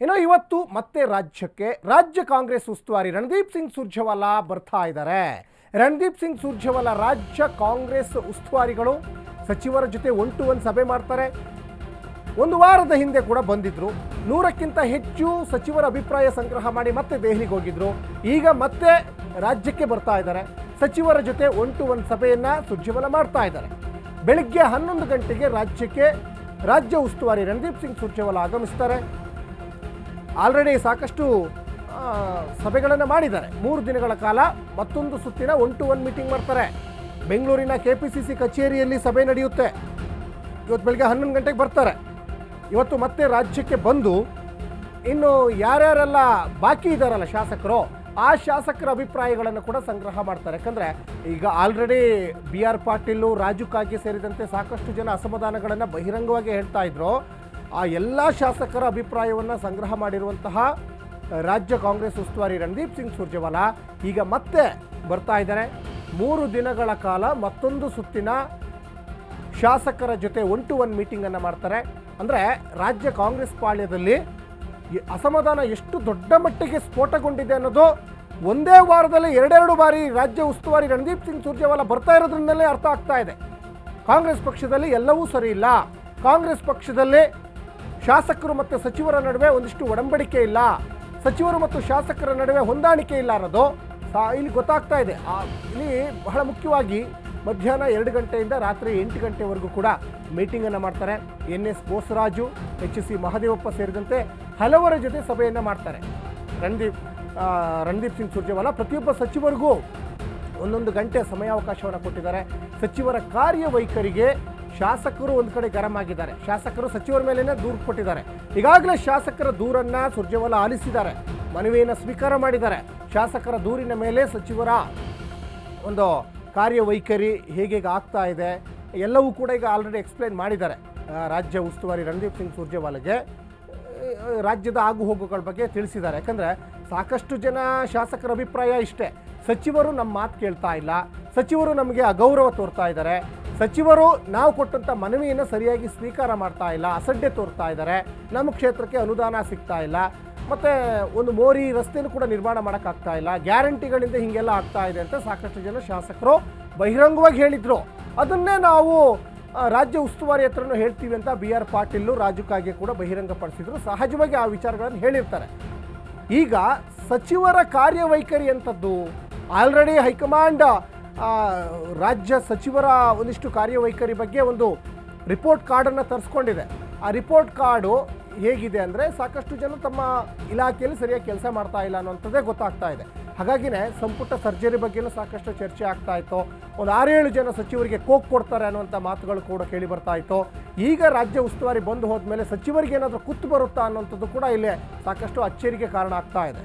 ಇನ್ನು ಇವತ್ತು ಮತ್ತೆ ರಾಜ್ಯಕ್ಕೆ ರಾಜ್ಯ ಕಾಂಗ್ರೆಸ್ ಉಸ್ತುವಾರಿ ರಣದೀಪ್ ಸಿಂಗ್ ಸುರ್ಜೇವಾಲಾ ಬರ್ತಾ ಇದ್ದಾರೆ. ರಣದೀಪ್ ಸಿಂಗ್ ಸುರ್ಜೇವಾಲಾ ರಾಜ್ಯ ಕಾಂಗ್ರೆಸ್ ಉಸ್ತುವಾರಿಗಳು ಸಚಿವರ ಜೊತೆ ಒನ್ ಟು ಒನ್ ಸಭೆ ಮಾಡ್ತಾರೆ. ಒಂದು ವಾರದ ಹಿಂದೆ ಕೂಡ ಬಂದಿದ್ರು. ನೂರಕ್ಕಿಂತ ಹೆಚ್ಚು ಸಚಿವರ ಅಭಿಪ್ರಾಯ ಸಂಗ್ರಹ ಮಾಡಿ ಮತ್ತೆ ದೆಹಲಿಗೆ ಹೋಗಿದ್ರು. ಈಗ ಮತ್ತೆ ರಾಜ್ಯಕ್ಕೆ ಬರ್ತಾ ಇದ್ದಾರೆ. ಸಚಿವರ ಜೊತೆ ಒನ್ ಟು ಒನ್ ಸಭೆಯನ್ನ ಸುರ್ಜೇವಾಲಾ ಮಾಡ್ತಾ ಇದ್ದಾರೆ. ಬೆಳಿಗ್ಗೆ ಹನ್ನೊಂದು ಗಂಟೆಗೆ ರಾಜ್ಯಕ್ಕೆ ರಾಜ್ಯ ಉಸ್ತುವಾರಿ ರಣದೀಪ್ ಸಿಂಗ್ ಸುರ್ಜೇವಾಲಾ ಆಗಮಿಸ್ತಾರೆ. ಆಲ್ರೆಡಿ ಸಾಕಷ್ಟು ಸಭೆಗಳನ್ನು ಮಾಡಿದ್ದಾರೆ. ಮೂರು ದಿನಗಳ ಕಾಲ ಮತ್ತೊಂದು ಸುತ್ತಿನ ಒನ್ ಟು ಒನ್ ಮೀಟಿಂಗ್ ಮಾಡ್ತಾರೆ. ಬೆಂಗಳೂರಿನ ಕೆ ಪಿ ಸಿ ಸಿ ಕಚೇರಿಯಲ್ಲಿ ಸಭೆ ನಡೆಯುತ್ತೆ. ಇವತ್ತು ಬೆಳಗ್ಗೆ ಹನ್ನೊಂದು ಗಂಟೆಗೆ ಬರ್ತಾರೆ. ಇವತ್ತು ಮತ್ತೆ ರಾಜ್ಯಕ್ಕೆ ಬಂದು ಇನ್ನು ಯಾರ್ಯಾರೆಲ್ಲ ಬಾಕಿ ಇದ್ದಾರಲ್ಲ ಶಾಸಕರು, ಆ ಶಾಸಕರ ಅಭಿಪ್ರಾಯಗಳನ್ನು ಕೂಡ ಸಂಗ್ರಹ ಮಾಡ್ತಾರೆ. ಯಾಕಂದರೆ ಈಗ already B R Patil, Raju Kage ಸೇರಿದಂತೆ ಸಾಕಷ್ಟು ಜನ ಅಸಮಾಧಾನಗಳನ್ನು ಬಹಿರಂಗವಾಗಿ ಹೇಳ್ತಾ ಇದ್ರು. ಆ ಎಲ್ಲ ಶಾಸಕರ ಅಭಿಪ್ರಾಯವನ್ನು ಸಂಗ್ರಹ ಮಾಡಿರುವಂತಹ ರಾಜ್ಯ ಕಾಂಗ್ರೆಸ್ ಉಸ್ತುವಾರಿ ರಣದೀಪ್ ಸಿಂಗ್ ಸುರ್ಜೇವಾಲಾ ಈಗ ಮತ್ತೆ ಬರ್ತಾ ಇದ್ದಾರೆ. ಮೂರು ದಿನಗಳ ಕಾಲ ಮತ್ತೊಂದು ಸುತ್ತಿನ ಶಾಸಕರ ಜೊತೆ ಒನ್ ಟು ಒನ್ ಮೀಟಿಂಗನ್ನು ಮಾಡ್ತಾರೆ. ಅಂದರೆ ರಾಜ್ಯ ಕಾಂಗ್ರೆಸ್ ಪಾಳ್ಯದಲ್ಲಿ ಅಸಮಾಧಾನ ಎಷ್ಟು ದೊಡ್ಡ ಮಟ್ಟಿಗೆ ಸ್ಫೋಟಗೊಂಡಿದೆ ಅನ್ನೋದು ಒಂದೇ ವಾರದಲ್ಲಿ ಎರಡೆರಡು ಬಾರಿ ರಾಜ್ಯ ಉಸ್ತುವಾರಿ ರಣದೀಪ್ ಸಿಂಗ್ ಸುರ್ಜೇವಾಲಾ ಬರ್ತಾ ಇರೋದ್ರಿಂದಲೇ ಅರ್ಥ ಆಗ್ತಾ ಇದೆ. ಕಾಂಗ್ರೆಸ್ ಪಕ್ಷದಲ್ಲಿ ಎಲ್ಲವೂ ಸರಿ ಇಲ್ಲ. ಕಾಂಗ್ರೆಸ್ ಪಕ್ಷದಲ್ಲಿ ಶಾಸಕರು ಮತ್ತು ಸಚಿವರ ನಡುವೆ ಒಂದಿಷ್ಟು ಒಡಂಬಡಿಕೆ ಇಲ್ಲ. ಸಚಿವರು ಮತ್ತು ಶಾಸಕರ ನಡುವೆ ಹೊಂದಾಣಿಕೆ ಇಲ್ಲ ಅನ್ನೋದು ಇಲ್ಲಿ ಗೊತ್ತಾಗ್ತಾ ಇದೆ. ಇಲ್ಲಿ ಬಹಳ ಮುಖ್ಯವಾಗಿ ಮಧ್ಯಾಹ್ನ ಎರಡು ಗಂಟೆಯಿಂದ ರಾತ್ರಿ ಎಂಟು ಗಂಟೆವರೆಗೂ ಕೂಡ ಮೀಟಿಂಗನ್ನು ಮಾಡ್ತಾರೆ. N S Bosaraju, H C Mahadevappa ಸೇರಿದಂತೆ ಹಲವರ ಜೊತೆ ಸಭೆಯನ್ನು ಮಾಡ್ತಾರೆ. ರಣದೀಪ್ ರಣದೀಪ್ ಸಿಂಗ್ ಸುರ್ಜೇವಾಲಾ ಪ್ರತಿಯೊಬ್ಬ ಸಚಿವರಿಗೂ ಒಂದೊಂದು ಗಂಟೆ ಸಮಯಾವಕಾಶವನ್ನು ಕೊಟ್ಟಿದ್ದಾರೆ. ಸಚಿವರ ಕಾರ್ಯವೈಖರಿಗೆ ಶಾಸಕರು ಒಂದು ಕಡೆ ಗರಂ ಆಗಿದ್ದಾರೆ. ಶಾಸಕರು ಸಚಿವರ ಮೇಲೇನೆ ದೂರು ಕೊಟ್ಟಿದ್ದಾರೆ. ಈಗಾಗಲೇ ಶಾಸಕರ ದೂರನ್ನ ಸುರ್ಜೇವಾಲಾ ಆಲಿಸಿದ್ದಾರೆ. ಮನವಿಯನ್ನು ಸ್ವೀಕಾರ ಮಾಡಿದ್ದಾರೆ. ಶಾಸಕರ ದೂರಿನ ಮೇಲೆ ಸಚಿವರ ಒಂದು ಕಾರ್ಯವೈಖರಿ ಹೇಗೆ ಆಗ್ತಾ ಇದೆ, ಎಲ್ಲವೂ ಕೂಡ ಈಗ ಆಲ್ರೆಡಿ ಎಕ್ಸ್ಪ್ಲೈನ್ ಮಾಡಿದ್ದಾರೆ. ರಾಜ್ಯ ಉಸ್ತುವಾರಿ ರಣದೀಪ್ ಸಿಂಗ್ ಸುರ್ಜೇವಾಲಾಗೆ ರಾಜ್ಯದ ಆಗು ಹೋಗುಗಳ ಬಗ್ಗೆ ತಿಳಿಸಿದ್ದಾರೆ. ಯಾಕಂದರೆ ಸಾಕಷ್ಟು ಜನ ಶಾಸಕರ ಅಭಿಪ್ರಾಯ ಇಷ್ಟೇ. ಸಚಿವರು ನಮ್ಮ ಮಾತು ಕೇಳ್ತಾ ಇಲ್ಲ. ಸಚಿವರು ನಮಗೆ ಅಗೌರವ ತೋರ್ತಾ ಇದ್ದಾರೆ. ಸಚಿವರು ನಾವು ಕೊಟ್ಟಂಥ ಮನವಿಯನ್ನು ಸರಿಯಾಗಿ ಸ್ವೀಕಾರ ಮಾಡ್ತಾ ಇಲ್ಲ, ಅಸಡ್ಡೆ ತೋರ್ತಾ ಇದ್ದಾರೆ, ನಮ್ಮ ಕ್ಷೇತ್ರಕ್ಕೆ ಅನುದಾನ ಸಿಗ್ತಾ ಇಲ್ಲ, ಮತ್ತು ಒಂದು ಮೋರಿ ರಸ್ತೆನೂ ಕೂಡ ನಿರ್ಮಾಣ ಮಾಡೋಕ್ಕಾಗ್ತಾ ಇಲ್ಲ, ಗ್ಯಾರಂಟಿಗಳಿಂದ ಹೀಗೆಲ್ಲ ಆಗ್ತಾ ಇದೆ ಅಂತ ಸಾಕಷ್ಟು ಜನ ಶಾಸಕರು ಬಹಿರಂಗವಾಗಿ ಹೇಳಿದರು. ಅದನ್ನೇ ನಾವು ರಾಜ್ಯ ಉಸ್ತುವಾರಿ ಹತ್ರನೂ ಹೇಳ್ತೀವಿ ಅಂತ ಬಿ ಆರ್ ಪಾಟೀಲು ರಾಜು ಕಾಗೆ ಕೂಡ ಬಹಿರಂಗಪಡಿಸಿದ್ರು, ಸಹಜವಾಗಿ ಆ ವಿಚಾರಗಳನ್ನು ಹೇಳಿರ್ತಾರೆ. ಈಗ ಸಚಿವರ ಕಾರ್ಯವೈಖರಿ ಅಂಥದ್ದು, ಆಲ್ರೆಡಿ ಹೈಕಮಾಂಡ್ ರಾಜ್ಯ ಸಚಿವರ ಒಂದಿಷ್ಟು ಕಾರ್ಯವೈಖರಿ ಬಗ್ಗೆ ಒಂದು ರಿಪೋರ್ಟ್ ಕಾರ್ಡನ್ನು ತರಿಸ್ಕೊಂಡಿದೆ. ಆ ರಿಪೋರ್ಟ್ ಕಾರ್ಡು ಹೇಗಿದೆ ಅಂದರೆ ಸಾಕಷ್ಟು ಜನ ತಮ್ಮ ಇಲಾಖೆಯಲ್ಲಿ ಸರಿಯಾಗಿ ಕೆಲಸ ಮಾಡ್ತಾ ಇಲ್ಲ ಅನ್ನೋಂಥದ್ದೇ ಗೊತ್ತಾಗ್ತಾ ಇದೆ. ಹಾಗಾಗಿನೇ ಸಂಪುಟ ಸರ್ಜರಿ ಬಗ್ಗೆಯೂ ಸಾಕಷ್ಟು ಚರ್ಚೆ ಆಗ್ತಾ ಇತ್ತು. ಒಂದು ಆರೇಳು ಜನ ಸಚಿವರಿಗೆ ಕೋಕ್ ಕೊಡ್ತಾರೆ ಅನ್ನುವಂಥ ಮಾತುಗಳು ಕೂಡ ಕೇಳಿ ಬರ್ತಾ ಇತ್ತು. ಈಗ ರಾಜ್ಯ ಉಸ್ತುವಾರಿ ಬಂದು ಹೋದ್ಮೇಲೆ ಸಚಿವರಿಗೆ ಏನಾದರೂ ಕುತ್ತು ಬರುತ್ತಾ ಅನ್ನೋಂಥದ್ದು ಕೂಡ ಇಲ್ಲೇ ಸಾಕಷ್ಟು ಅಚ್ಚರಿಗೆ ಕಾರಣ ಆಗ್ತಾ ಇದೆ.